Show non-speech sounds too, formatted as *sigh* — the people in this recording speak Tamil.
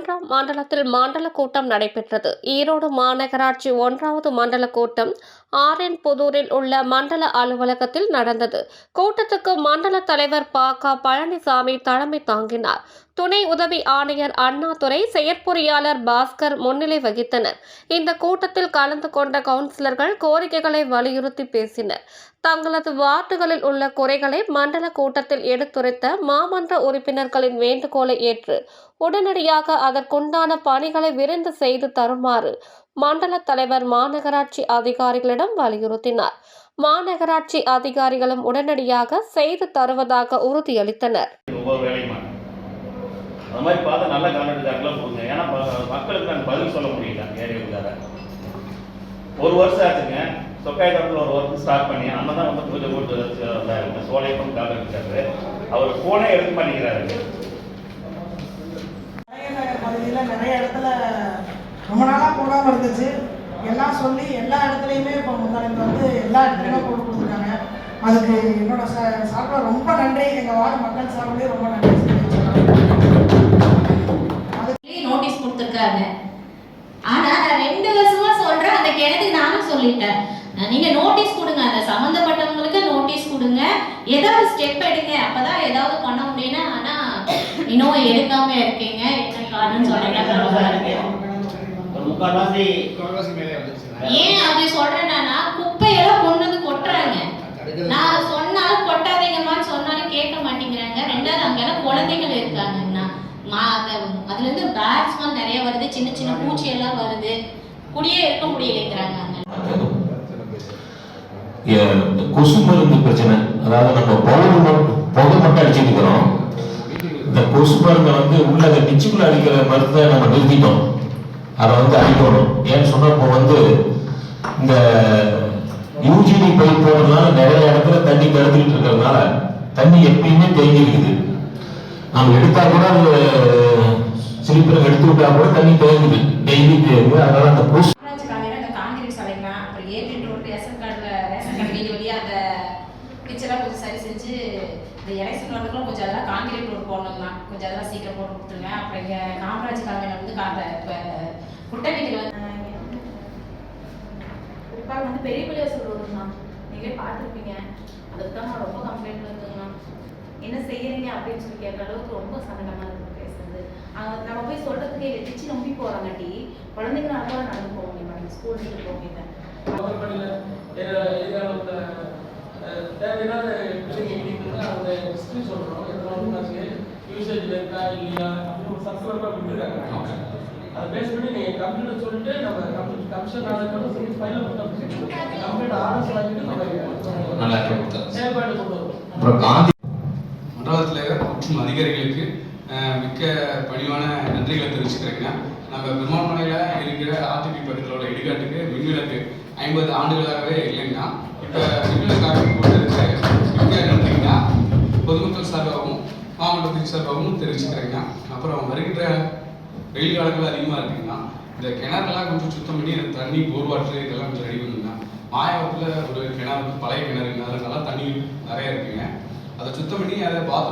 ஒன்றாம் மண்டலத்தில் மண்டல கூட்டம் நடைபெற்றது. ஈரோடு மாநகராட்சி ஒன்றாவது மண்டல கூட்டம் ஆர்என் புதூரில் உள்ள மண்டல அலுவலகத்தில் நடந்தது. கூட்டத்துக்கு மண்டல தலைவர் ப. க. பழனிசாமி தலைமை தாங்கினார். துணை உதவி ஆணையர் அண்ணாதுரை செயற்பொறியாளர் பாஸ்கர் முன்னிலை வகித்தனர். இந்த கூட்டத்தில் கலந்து கொண்ட கவுன்சிலர்கள் கோரிக்கைகளை வலியுறுத்தி பேசினர். தங்களது வார்டுகளில் உள்ள குறைகளை மண்டல கூட்டத்தில் எடுத்துரைத்த மாமன்ற உறுப்பினர்களின் வேண்டுகோளை ஏற்று உடனடியாக அதற்குண்டான பணிகளை விரைந்து செய்து தருமாறு மண்டல தலைவர் மாநகராட்சி அதிகாரிகளிடம் வலியுறுத்தினார். மாநகராட்சி அதிகாரிகளும் உடனடியாக செய்து தருவதாக உறுதியளித்தனர். அது மாதிரி பார்த்து நல்ல கான்ட்ராக்டர்லாம் கொடுங்க. ஏன்னா மக்களுக்கு நான் பதில் சொல்ல முடியல. ஏரியாவுக்கார ஒரு வருஷம் ஆச்சுங்க. சொக்காயத்தரத்தில் ஒரு ஒர்க் ஸ்டார்ட் பண்ணி அண்ணன் தான் வந்து பூஜை போட்டு வச்சு அந்த இந்த சோலையப்பன் கான்ட்ராக்டர் அவர் ஃபோனே எடுக்க மாட்டேங்கிறாரு நிறைய பகுதியில் நிறைய இடத்துல ரொம்ப நாளாக போடாமல் இருந்துச்சு. எல்லாம் சொல்லி எல்லா இடத்துலையுமே இப்போ முந்தானத்து வந்து எல்லா இடத்துலையுமே போட்டு கொடுத்துருக்காங்க. அதுக்கு என்னோட ச சார்பில் ரொம்ப நன்றி. எங்கள் வார்டு மக்கள் சார்பிலே ரொம்ப நன்றி அது சொல்லி நோட்டீஸ் கொடுத்துருக்காங்க. ஆனா நான் ரெண்டு வருஷமா சொல்றேன் அந்த கிணத்துக்கு நானும் சொல்லிட்டேன். நீங்க நோட்டீஸ் கொடுங்க. அந்த சம்மந்தப்பட்டவங்களுக்கு நோட்டீஸ் கொடுங்க. ஏதாவது ஸ்டெப் எடுங்க. அப்பதான் ஏதாவது பண்ண முடியும்னா ஆனா இன்னும் *laughs* எடுக்காம இருக்கீங்க. என்ன காரணம் ஏன் அப்படி சொல்றேன்னா குப்பையெல்லாம் கொண்டு வந்து கொட்டுறாங்க. நான் சொன்னாலும் கொட்டாதீங்கம்மான்னு சொன்னாலும் கேட்க மாட்டேங்கிறாங்க. ரெண்டாவது அங்கெல்லாம் குழந்தைகள் இருக்காங்கண்ணா மா அந்த- அதுல இருந்து பேட்ஸ்மென் நிறைய வருது. சின்ன சின்ன பூச்சி எல்லாம் வருது. குடியே இருக்க முடியலைங்கிறாங்க. கொசு மருந்து பிரச்சனை. அதாவது நம்ம பவுடு மட்டும் புகை மட்டும் அடிச்சிட்டு இந்த கொசு மருந்தை வந்து உள்ள அந்த டிச்சுக்குள்ள அடிக்கிற மருந்தை நம்ம நிறுத்திட்டோம். அதை வந்து அடிக்கணும். ஏன்னு சொன்னால் இப்போ வந்து இந்த யூஜிடி பைப் போடுறதுனால நிறைய இடத்துல தண்ணி தடுத்துக்கிட்டு இருக்கிறதுனால தண்ணி எப்பயுமே தேங்கி இருக்குது நம்ம எடுத்தா கூட அது சிலிப்பரை எடுத்து விட்டா கூட தண்ணி தேங்குது. டெய்லி தேங்குது. அதனால அந்த கொசு காலையில் அந்த காங்கிரீட் அப்புறம் ரோடு கார்டில் பிக்சராக கொஞ்சம் சரி செஞ்சு இந்த எலெக்ஷன் வரதுக்குலாம் கொஞ்சம் அதெல்லாம் காங்கிரீட் ரோடு போடணுங்கண்ணா கொஞ்சம் அதெல்லாம் சீக்கிரம் போட்டு கொடுத்துருங்க. அப்புறம் இங்கே காமராஜ் காலையில் வந்து அந்த இப்போ குட்டை வீட்டில் வந்து குறிப்பாக வந்து பெரிய பிள்ளையார் ரோடுங்கண்ணா நீங்களே பார்த்துருப்பீங்க. அதுக்கு தான் நான் ரொம்ப கம்ப்ளைண்ட் இருக்குங்கண்ணா என்ன செய்யறீங்க அப்படின்னு சொல்லி கேட்குற அளவுக்கு ரொம்ப சங்கடமாக இருக்கு பேசுறது. அவங்க நம்ம போய் சொல்றதுக்கு இதை பிச்சு நம்பி போறாங்கட்டி குழந்தைங்க நல்லா நடந்து போக முடியும் ஸ்கூல் விட்டு போகிட்டேன் தேவையான அந்த ஹிஸ்ட்ரி சொல்கிறோம் எத்தனை வருஷம் யூசேஜில் இருக்கா இல்லையா அப்படின்னு ஒரு சப்ஸ்கிரைபாக விட்டுருக்காங்க அதை பேஸ் பண்ணி நீங்கள் கம்ப்யூட்டர் சொல்லிட்டு நம்ம கம்ப்யூட்டர் கமிஷன் ஆனதுக்கு சொல்லி ஃபைனல் பண்ணி கம்ப்யூட்டர் ஆர்டர்ஸ் வாங்கிட்டு நம்ம நல்லா இருக்கு செயல்பாடு கொண்டு வரும். அப்புறம் காந்தி மண்டல தலைவர் மற்றும் அதிகாரிகளுக்கு மிக்க பணிவான நன்றிகளை தெரிவிச்சுக்கிறேங்க. நம்ம பெருமாள்மலையில் இருக்கிற ஆர்டிபி பக்கத்தில் உள்ள இடுகாட்டுக்கு மின்விளக்கு ஐம்பது ஆண்டுகளாகவே இல்லைங்கண்ணா இப்போ மின்விளக்காக போட்டதுக்கு மிக்க நன்றிங்கண்ணா பொதுமக்கள் சார்பாகவும் மாவட்டத்தின் சார்பாகவும் தெரிவிச்சுக்கிறேங்க. அப்புறம் வருகின்ற வெயில் காலங்கள் அதிகமாக இருக்குங்கண்ணா இந்த கிணறுலாம் கொஞ்சம் சுத்தம் பண்ணி அந்த தண்ணி போர் வாட்டர் இதெல்லாம் கொஞ்சம் ரெடி பண்ணுங்க. மாயாவத்தில் ஒரு கிணறு பழைய கிணறுங்க. அதில் நல்லா தண்ணி நிறைய இருக்குங்க. அதை சுத்தம் பண்ணி அதை பாத்ரூம்